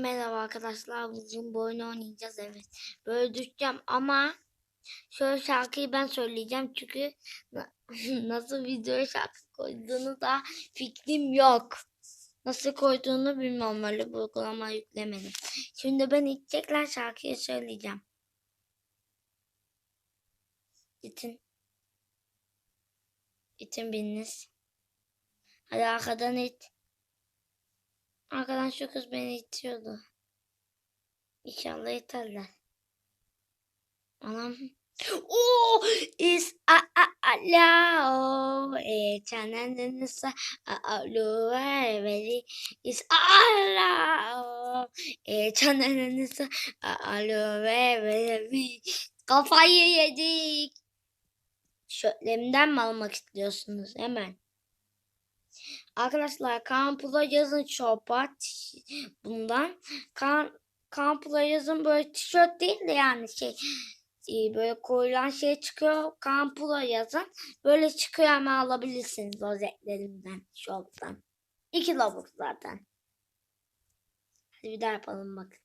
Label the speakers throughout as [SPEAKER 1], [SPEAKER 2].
[SPEAKER 1] Merhaba arkadaşlar. Bugün bu oyunu oynayacağız evet. Böyle düşeceğim ama şöyle şarkıyı ben söyleyeceğim çünkü na- nasıl videoya şarkı koyduğunu da fikrim yok. Nasıl koyduğunu bilmiyorum öyle bir uygulama yüklemedim. Şimdi ben tekrar şarkıyı söyleyeceğim. İtin. İtin biriniz. Hadi arkadan it. Arkadan şu kız beni itiyordu. İnşallah iterler. Anam. Oh, is a a a la oh e sa a a lo e veri is a a la oh e sa a a lo e veri kafayı yedik. Şölemden mi almak istiyorsunuz hemen? Arkadaşlar Kampula yazın şopat bundan. Kan Kampula yazın böyle tişört değil de yani şey e, böyle koyulan şey çıkıyor. Kampula yazın. Böyle çıkıyor ama alabilirsiniz rozetlerinden shop'tan. İki lavuk zaten. Hadi bir daha yapalım bakın.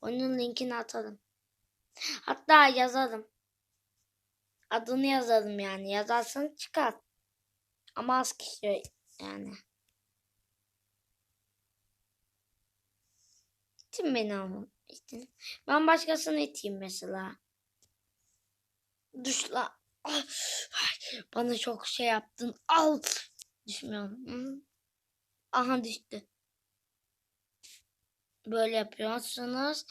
[SPEAKER 1] Onun linkini atalım. Hatta yazalım. Adını yazalım yani. Yazarsan çıkar. Ama az kişi yani. İtin beni. İtin. Ben başkasını iteyim mesela. Düşla. Ah, Bana çok şey yaptın. Al. Düşmüyorum. Aha düştü. Böyle yapıyorsunuz.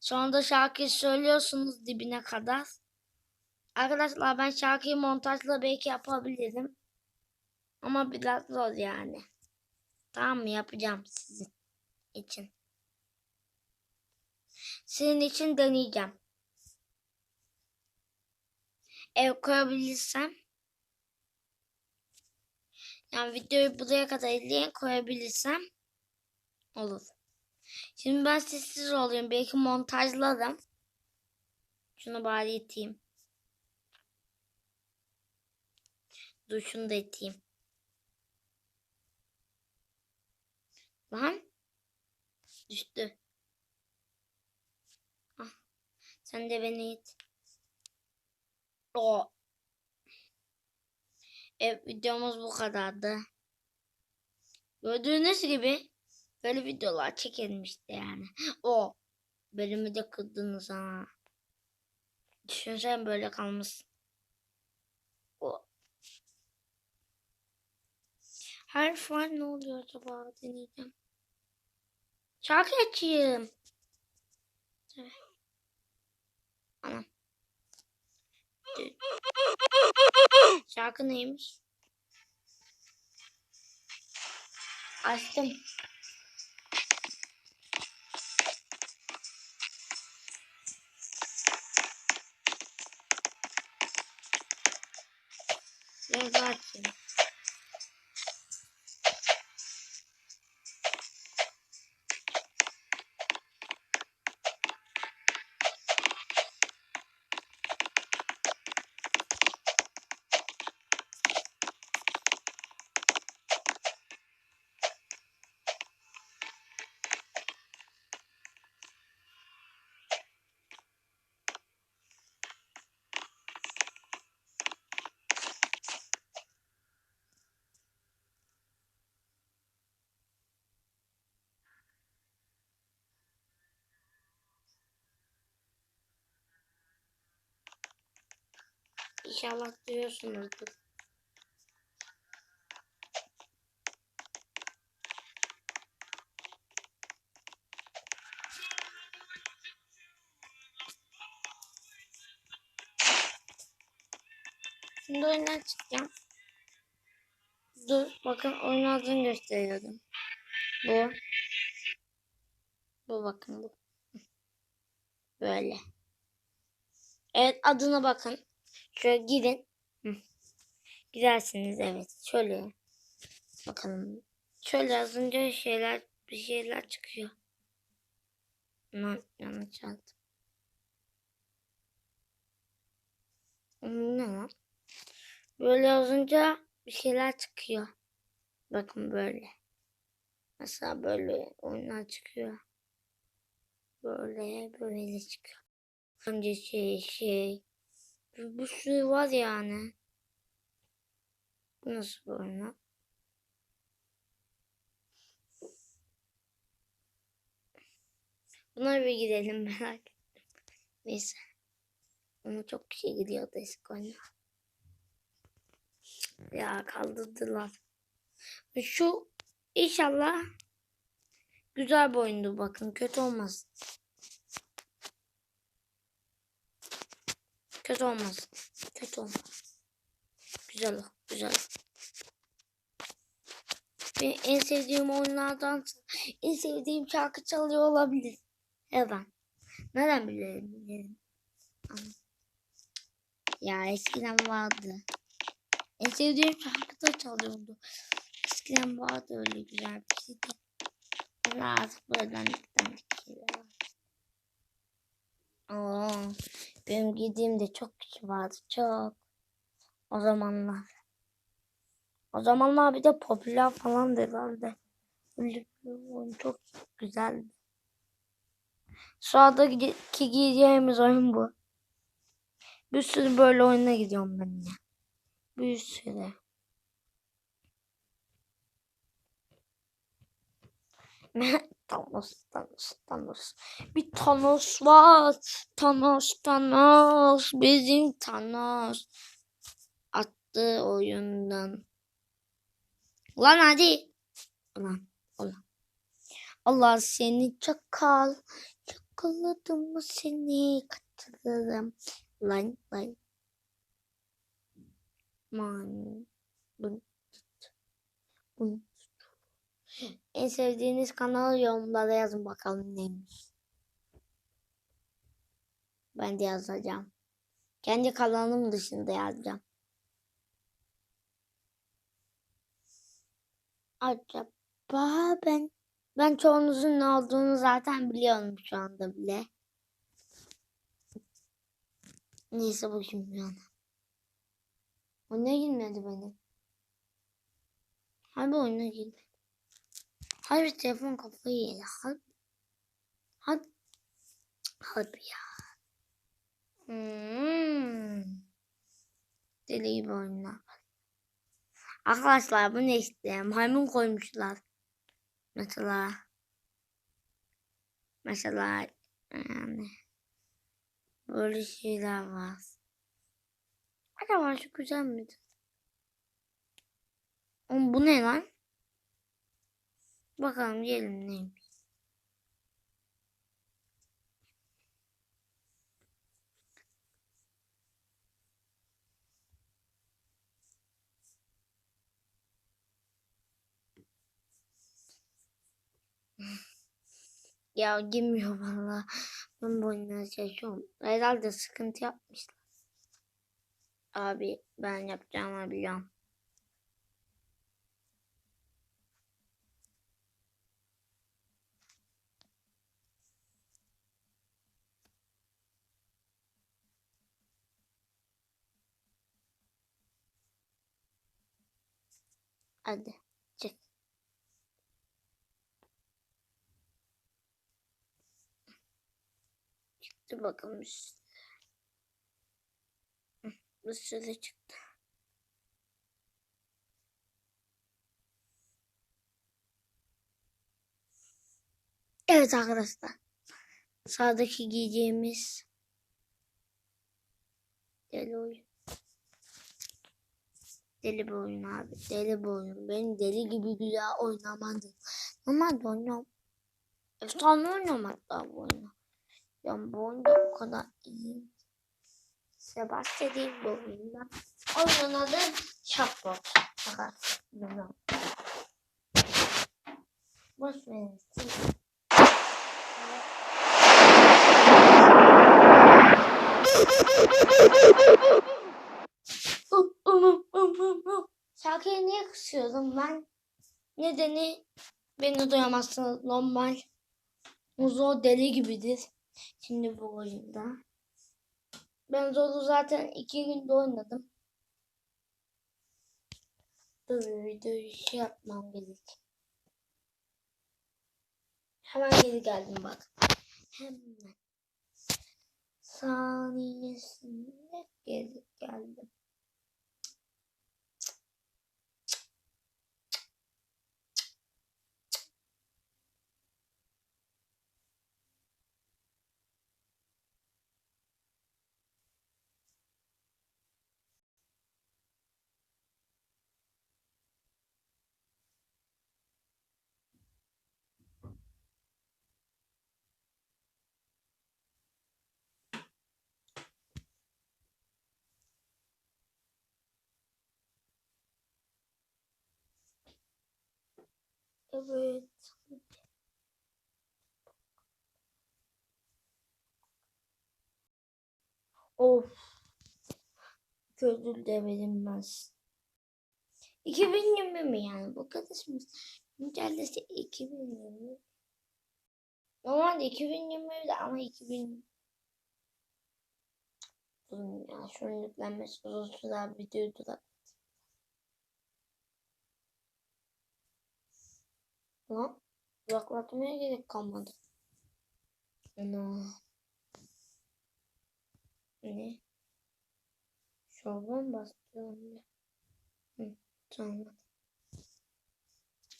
[SPEAKER 1] Sonra da şarkıyı söylüyorsunuz dibine kadar. Arkadaşlar ben şarkıyı montajla belki yapabilirim. Ama biraz zor yani. Tamam mı? Yapacağım sizin için. Senin için deneyeceğim. Ev koyabilirsem. Yani videoyu buraya kadar izleyen koyabilirsem olur. Şimdi ben sessiz olayım. Belki montajlarım. Şunu bari iteyim. Dur şunu da iteyim. Lan. Düştü. Sen de beni it. O. Evet videomuz bu kadardı. Gördüğünüz gibi böyle videolar çekelim işte yani. O. Bölümü de kırdınız ha. Düşünsen böyle kalmış. O. Her fan ne oluyor acaba deneyeceğim. Şarkı açayım. Evet. Anam. Şarkı neymiş? Açtım. Daha açayım. İnşallah duyuyorsunuzdur. Şimdi oyundan çıkacağım. Dur bakın oyun adını gösteriyordum. Bu. Bu bakın bu. Böyle. Evet adına bakın. Şöyle gidin. Hı. Gidersiniz evet. Şöyle. Bakalım. Şöyle yazınca şeyler bir şeyler çıkıyor. Lan yanlış yazdım. Hmm, Ne lan? Böyle yazınca bir şeyler çıkıyor. Bakın böyle. Mesela böyle oyunlar çıkıyor. Böyle böyle çıkıyor. Önce şey şey. Bir, bir sürü var yani. Bu nasıl bir oyun? Buna bir gidelim merak ettim. Neyse. Ama çok kişi gidiyordu eski oyuna. Ya kaldırdılar. Şu inşallah güzel bir oyundu bakın. Kötü olmaz. Kötü olmaz. Kötü olmaz. Güzel o. Güzel. Benim en sevdiğim oyunlardan en sevdiğim şarkı çalıyor olabilir. Neden? Neden. Ama- Ya eskiden vardı. En sevdiğim şarkı da çalıyordu. Eskiden vardı öyle güzel bir şey de. Dandik şeyler var. Oo, benim giydiğimde çok kişi vardı çok. O zamanlar. O zamanlar bir de popüler falan herhalde. Oyun çok güzeldi. Sıradaki giyeceğimiz oyun bu. Bir sürü böyle oyuna gidiyorum ben ya. Bir sürü. Thanos, Thanos, Thanos. Bir Thanos var. Thanos, Thanos. Bizim Thanos. Attı oyundan. Ulan hadi. Ulan, ulan. Allah seni çakal. Çakaladım mı seni katılırım. Lan, lan. Man. Bun. Bun. En sevdiğiniz kanal yorumlara yazın bakalım neymiş. Ben de yazacağım. Kendi kanalım dışında yazacağım. Acaba ben ben çoğunuzun ne olduğunu zaten biliyorum şu anda bile. Neyse bakayım yani. Oyuna girmedi benim. Harbi oyuna girmedi. Harbi telefon kafayı yedi. Harbi. Harbi. Harbi ya. Hmm. Deli gibi oyunlar. Arkadaşlar bu ne işte? Maymun koymuşlar. Mesela. Mesela yani böyle şeyler var. Acaba şu güzel midir? Oğlum bu ne lan? Bakalım gelin neymiş. Ya girmiyor valla. Ben bu oyunları çalışıyorum. Herhalde sıkıntı yapmışlar. Abi ben yapacağımı biliyorum. Hadi çık. Çıktı bakalım üstüne. Sürü çıktı. Evet arkadaşlar. Sağdaki giyeceğimiz deli oyun. Deli bir oyun abi. Deli bir oyun. Ben deli gibi güzel oynamadım. Normalde oynuyorum. Efsane oynuyorum hatta bu oyunu. Yani bu oyunda o kadar iyi. Size bahsedeyim bu oyundan. Oyunun adı Chatbot. Fakat bilmiyorum. Boş verin. Kısıyordum ben? Nedeni beni duyamazsınız normal. Muzo deli gibidir. Şimdi bu oyunda. Ben Zorlu zaten iki günde oynadım. Dur videoyu şey yapmam gerek. Hemen geri geldim bak. hemen saniyesinde geri geldim. Evet. Of. Ödül de verilmez. 2020 mi yani? Bu kadışımız. Mücadelesi 2020. Normalde 2020'de ama 2000 Durun ya şunun yüklenmesi uzun sürer video. Lan uzaklatmaya gerek kalmadı. Ana. Ne? Şorban bastırıyorum ya. Hı, tamam.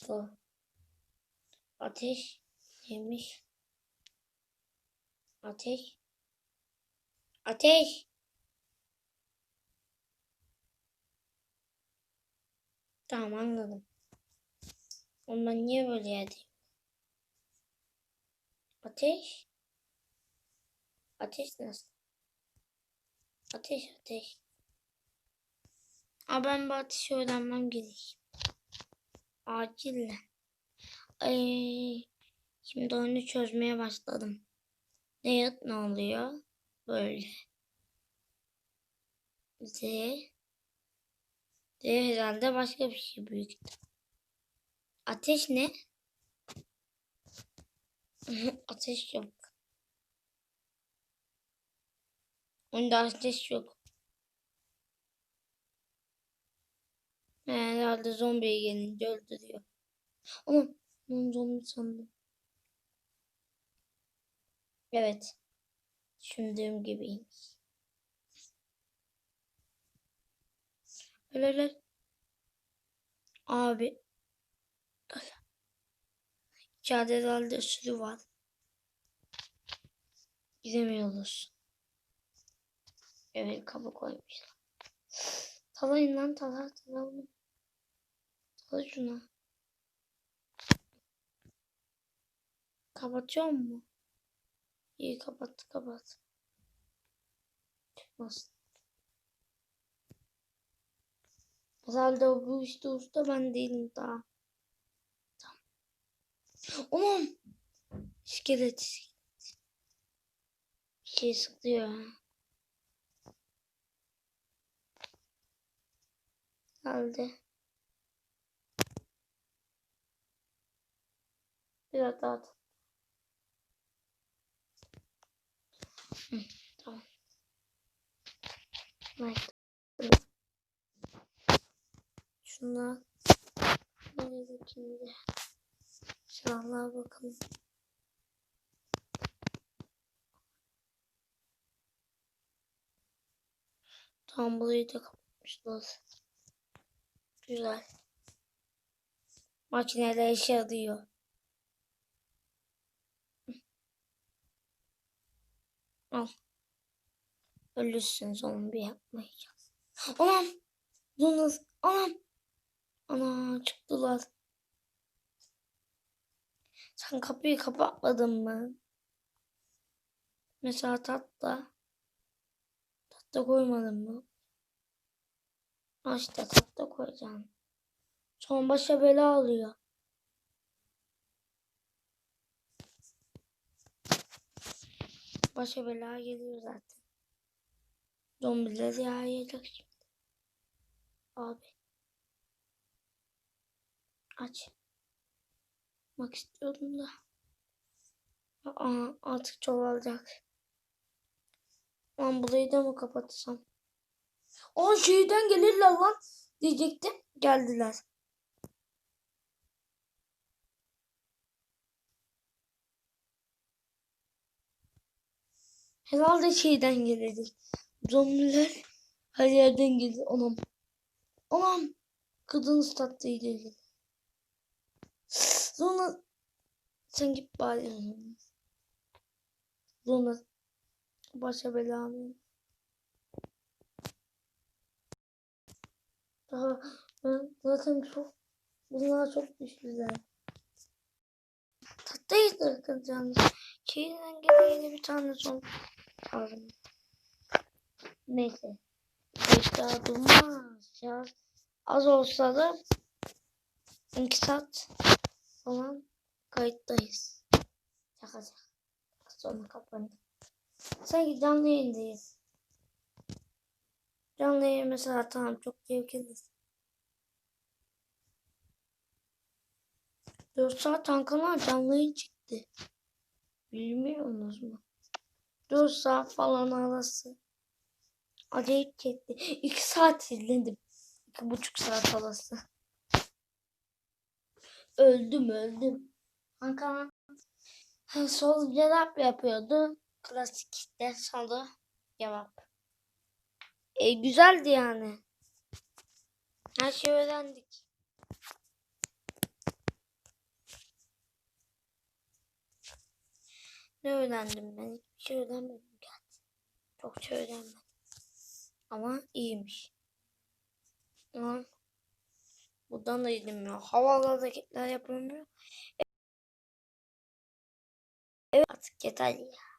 [SPEAKER 1] Bu. Ateş yemiş. Ateş. Ateş. Tamam anladım. Ondan niye böyle yerdeyim? Ateş. Ateş nasıl? Ateş ateş. Aa, ben bu ateşi öğrenmem gerek. Acilen. Şimdi oyunu çözmeye başladım. Ne yat ne oluyor? Böyle. Z. Z herhalde başka bir şey büyük. Ateş ne? ateş yok. Onda ateş yok. Herhalde zombiye gelince öldürüyor. Ama ben zombi sandım. Evet. Düşündüğüm gibiymiş. Öyle. Abi. Herhalde sürü var. Gidemiyoruz. Evet kapı koymuşlar. Talayın lan tala tala onu. Tala şuna. Kapatıyor mu? İyi kapat kapat. Çıkmasın. Herhalde bu işte usta ben değilim daha. Oğlum. İskelet. Bir şey sıkıyor ha. Geldi. Biraz daha at. Tamam. Evet. Şunlar. Nerede şimdi? Silahlara bakalım. Tam burayı da kapatmışlar. Güzel. Makineler işe yarıyor. Al. Ölürsün zombi yapmayacağız. Anam. Yunus. Anam. Ana çıktılar. Sen kapıyı kapatmadın mı? Mesela tatlı. Tatlı koymadın mı? Ha işte tatlı koyacağım. Son başa bela alıyor. Başa bela geliyor zaten. Zombiler yağacak şimdi. Abi. Aç. Bak istiyordum da. Aa, artık çoğalacak. Ben burayı da mı kapatsam? O şeyden gelirler lan diyecektim. Geldiler. Herhalde şeyden gelecek. Zombiler her yerden gelir. Anam. Anam. Kadın ilgili. Sonra sen git bari. Sonra başa bela alayım. Daha ben zaten çok bunlar çok güçlüler. Tatlıyız arkadaşlar. Şeyden gene bir tane son aldım. Neyse. Daha durmaz ya. Az olsa da iki saat falan kayıttayız. Şaka şaka. Sonra kapandı. Sanki canlı yayındayız. Canlı yayın mesela tamam çok zevkli. 4 saat Ankara'dan canlı yayın çıktı. Bilmiyorsunuz mu? 4 saat falan arası. Acayip çekti. 2 saat izledim. 2,5 saat arası. Öldüm öldüm. Ankara soru cevap yapıyordu. Klasik de soru cevap. E, güzeldi yani. Her şeyi öğrendik. Ne öğrendim ben? Hiçbir şey öğrenmedim. Çok şey öğrenmedim. Ama iyiymiş. Ama buradan da gidilmiyor. Havalı hareketler yapılmıyor. Evet artık yeter ya.